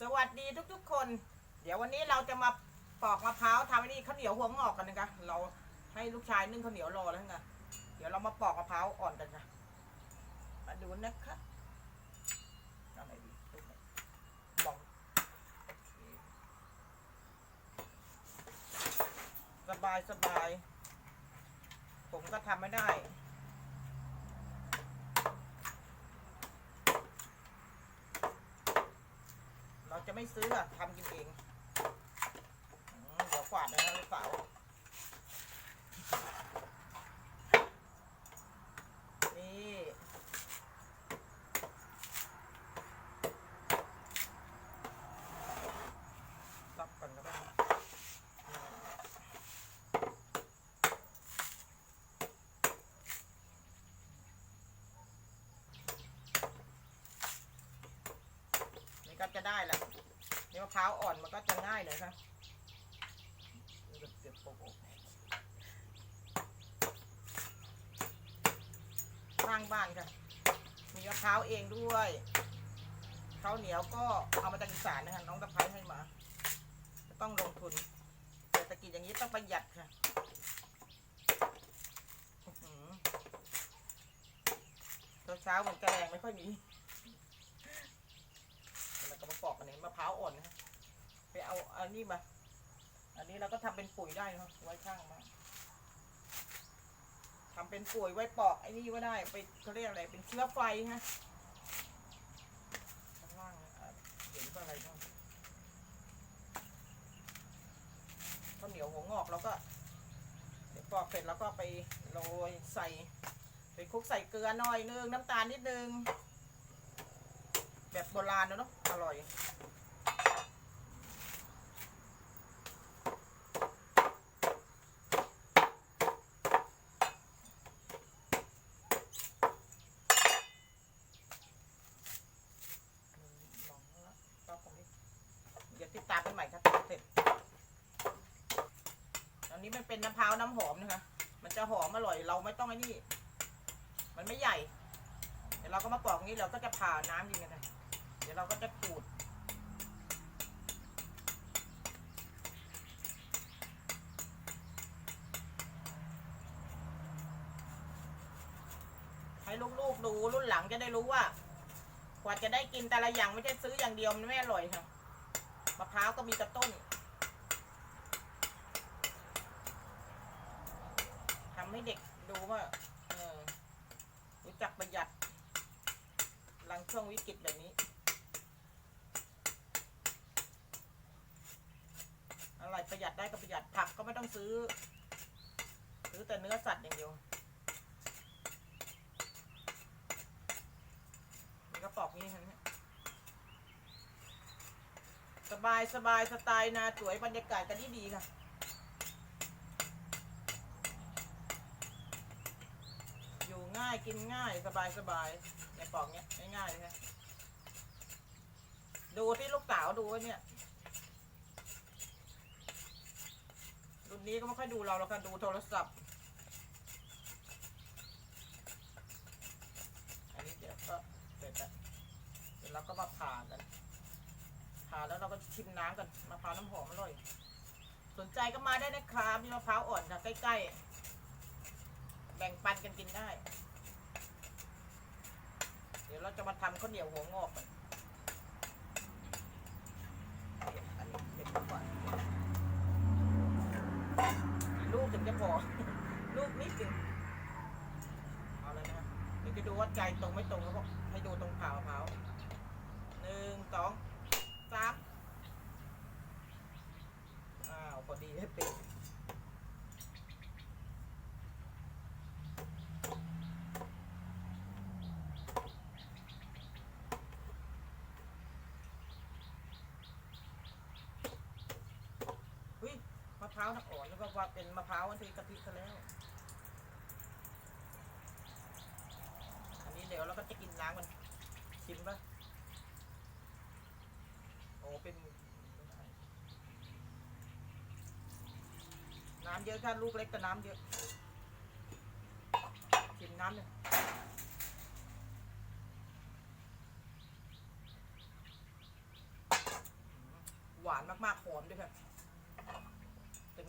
สวัสดีทุกๆคน เดี๋ยววันนี้เราจะมาปอกมะพร้าวทำไอ้นี่ข้าวเหนียวหัวงอกกันนะคะเราให้ลูกชายนึ่งข้าวเหนียวรอแล้วไงเดี๋ยวเรามาปอกมะพร้าวอ่อนกันค่ะมาดูนะคะอาไหนดีตรงสบายสบายผมก็ทำไม่ได้ เราจะ ไม่ซื้ออะทำกินเอง เดี๋ยวกวาดนะลูกสาวนี่รับก่อนก็ได้ นี่ก็จะได้แล้วนี่มะพร้าวอ่อนมันก็จะง่ายหน่อยครับนี่ก็เสียบโปะข้างบ้านค่ะ มีมะพร้าวเองด้วยข้าวเหนียวก็เอามาจากอีสานนะคะน้องตะไคร้ให้มา ต้องลงทุนแต่ตะกี้อย่างนี้ต้องประหยัดค่ะอื้อหือเช้าๆเหมือนกระแรงไม่ค่อยมี แล้วก็ มะพร้าวอ่อนนะไปเอาอันนี้มา อันนี้เราก็ทำเป็นปุ๋ยได้นะครับไว้ข้างมาทำเป็นปุ๋ยไว้ปอกไอ้นี่ก็ได้ไปเขาเรียกอะไรเป็นเชื้อไฟฮะข้างล่างเห็นว่าอะไรบ้างข้าวเหนียวหัวงอกแล้วก็เดี๋ยวปอกเสร็จแล้วก็ไปโรยใส่ไปคลุกใส่เกลือหน่อยนึงน้ำตาลนิดนึง โบราณนะเนาะอร่อยตรงนี้เดี๋ยวติดตามกันใหม่ครับเสร็จอันนี้มันเป็นมะพร้าวน้ำหอมนะคะ มันจะหอมอร่อย เราไม่ต้องไอ้นี่ มันไม่ใหญ่ เดี๋ยวเราก็มาปอกงนี้เราก็จะผ่าน้ำยิงกันนะ ดี๋ยวเราก็จะขูด ให้ลูกๆดูรุ่นหลังจะได้รู้ว่า กว่าจะได้กินแต่ละอย่างไม่ใช่ซื้ออย่างเดียวมันไม่อร่อยค่ะมะพร้าวก็มีกระต้นทำให้เด็กดูว่ารู้จักประหยัดหลังช่วงวิกฤตแบบนี้ อะไรประหยัดได้ก็ประหยัดผักก็ไม่ต้องซื้อซื้อแต่เนื้อสัตว์อย่างเดียวมันก็ปอกนี่ฮะเนี่ยสบายสบายสไตล์นาสวยบรรยากาศกันที่ดีค่ะ อยู่ง่ายกินง่ายสบายสบายในปอกเนี้ยง่ายๆเลยค่ะดูที่ลูกสาวดูว่าเนี่ย รุ่นนี้ก็ไม่ค่อยดูเราแล้วค่ะดูโทรศัพท์ อันนี้เดี๋ยวก็เสร็จแล้วเดี๋ยวเราก็มาผ่ากันผ่าแล้วเราก็ชิมน้ำกันมะพร้าวน้ำหอมอร่อย สนใจก็มาได้นะครับมีมะพร้าวอ่อนค่ะ ใกล้ๆ แบ่งปันกันกินได้ เดี๋ยวเราจะมาทำข้าวเหนียวหัวงอกกันเดี๋ยวอันนี้เด็ดก่อน ลูกถึงจะพอลูกนิดถึงเอาเลยนะเดี๋ยวจะดูว่าใจตรงไม่ตรงแล้วก็ให้ดูตรงเผาเผาหนึ่งสองสามอ้าวพอดีให้ปิดหุ้ยมะพ ร้าวน้ำอ่อนแล้วก็ว่าเป็นมะพร้าวอันที่กะทิซะแล้ว อันนี้เดี๋ยวเราก็จะกินน้ำกันชิมปะโอ้เป็นน้ำเยอะค่ะลูกเล็กแต่น้ำเยอะชิมน้ำเลยหวานมากๆหอมด้วยค่ะถึง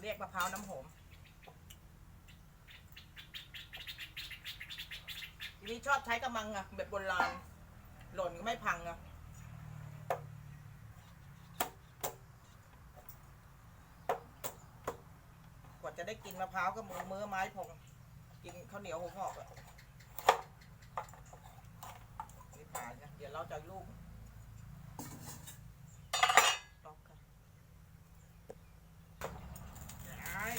เรียกมะพร้าวน้ำหอมทีนี้ชอบใช้กระมังอะแบบโบราณหล่นก็ไม่พังอะกว่าจะได้กินมะพร้าวก็มือมือไม้พองกินข้าวเหนียวหัวงอกอะนี่ผ่านนะเดี๋ยวเราจะลูก ล็อกค่ะย้าย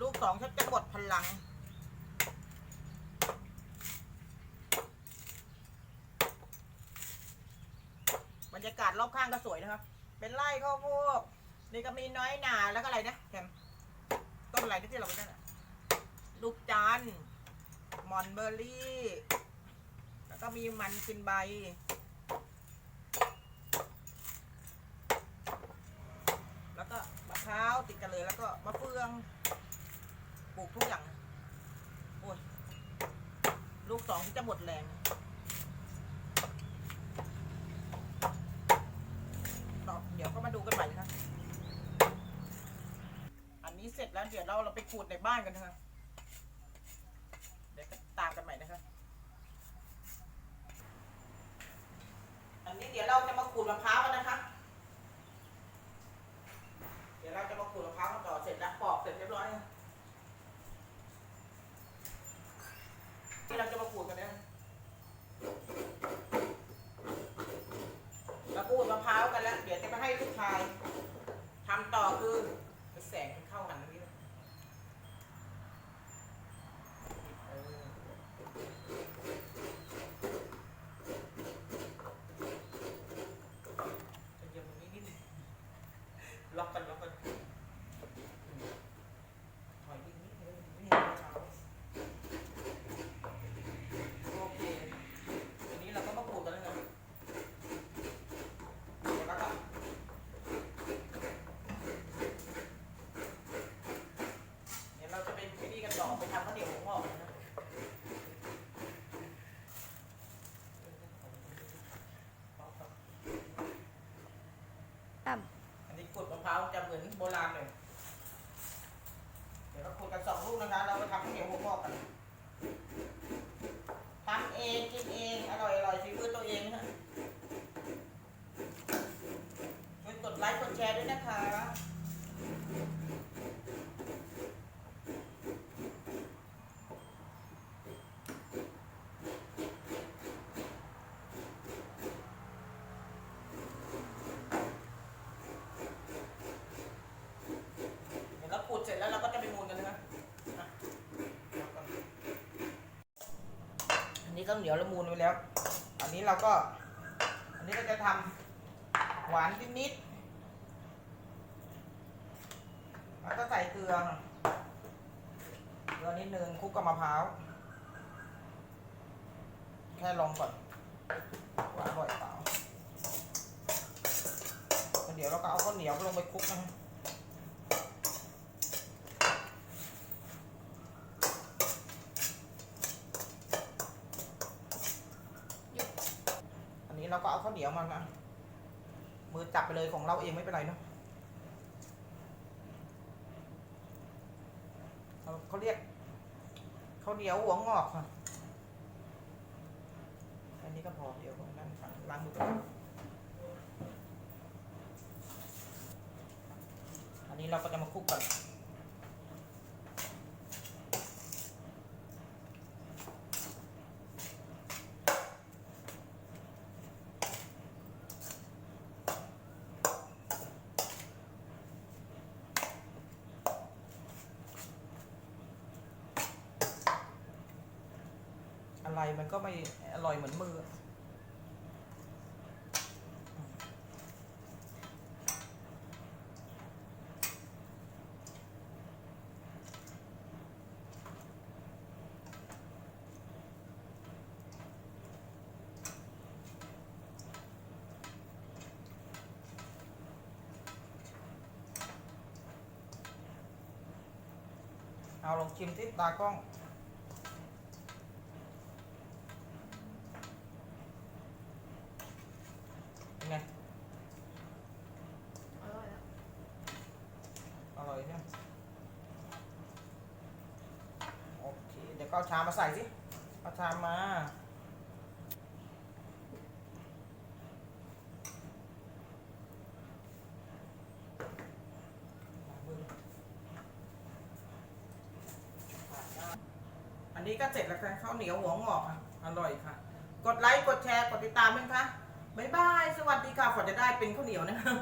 ลูก สองชักจะหมดพลัง บรรยากาศรอบข้างก็สวยนะครับ เป็นไร่ข้าวโพดนี่ก็มีน้อยหนาแล้วก็อะไรนะแคมต้นอะไรที่เราไปนั่นลูกจันทร์มอนเบอร์รี่ แล้วก็มีมันกินใบแล้วก็มะพร้าวติดกันเลยแล้วก็มะเฟือง ปลูกทุกอย่าง โอ้ย ลูกสองจะหมดแรงต่อเดี๋ยวก็มาดูกันใหม่นะคะอันนี้เสร็จแล้วเดี๋ยวเราเราไปขูดในบ้านกันนะคะ เดี๋ยวก็ตามกันใหม่นะคะ อันนี้เดี๋ยวเราจะมาขูดมะพร้าวกันนะคะ เดี๋ยวเราจะมาขูดมะพร้าวกันต่อเสร็จแล้วปอกเสร็จเรียบร้อยแล้วที่เราจะมาขูดกันเนี่ยเราขูดมะพร้าวกันแล้ว เดี๋ยวจะไปให้ลูกชายทำต่อคือแสงมันเข้ากันตรงนี้เลยเออจะเยี่ยมตรงนี้นิดนึง ล็อกกันล็อกกันถอยนิดนิดนึงไม่เห็นเท้าโอเคทีนี้เราก็มาขูดกันแล้วนะเดี๋ยวแล้วก็เดี๋ยวเราจะเป็นวิธีกันต่อไปทำข้าวเหนียวหมูงอกกันนะเอาครับ ตั้ม อันนี้ ขูดมะพร้าวจะเหมือนโบราณเลย เดี๋ยวเราขูดกันสองลูกนะคะ เราไปทำข้าวเหนียวหัวงอกกันทำเองกินเอง อร่อยอร่อยฝีมือตัวเองนะช่วยกดไลค์กดแชร์ด้วยนะคะ เดี๋ยวเราขูดเสร็จแล้วเราก็จะไปมูนกันนะคะอะเอาก่อน อันนี้ก็เหนียวละมูนไว้แล้ว อันนี้เราก็ อันนี้เราจะทำหวานนิดๆแล้วก็ใส่เกลือ เกลือนิดนึงคลุกกับมะพร้าว แค่ลองก่อนว่าอร่อยเปล่าเดี๋ยวเราก็เอาข้าวเหนียวลงไปคลุกนะคะ อันนี้ เหนียวมานะมือจับไปเลยของเราเองไม่เป็นไรเนอะเขาเขาเรียกข้าวเหนียวหัวงอกค่ะอันนี้ก็พอเดี๋ยวนั่งฟังล้างมือก่อนอันนี้เราก็จะมาคลุกกัน อะไรมันก็ไม่อร่อยเหมือนมือเอาลองชิมที่ตากล้อง ไงอร่อยอะอร่อยใช่ไหมโอเค เดี๋ยวก็เอาชามมาใส่สิเอาชามมา อันนี้ก็เสร็จแล้วค่ะข้าวเหนียวหัวงอกค่ะ อร่อยค่ะ กดไลค์ กดแชร์ กดติดตามด้วยค่ะ บ๊ายบาย สวัสดีค่ะฝนจะได้เป็นข้าวเหนียวนะคะ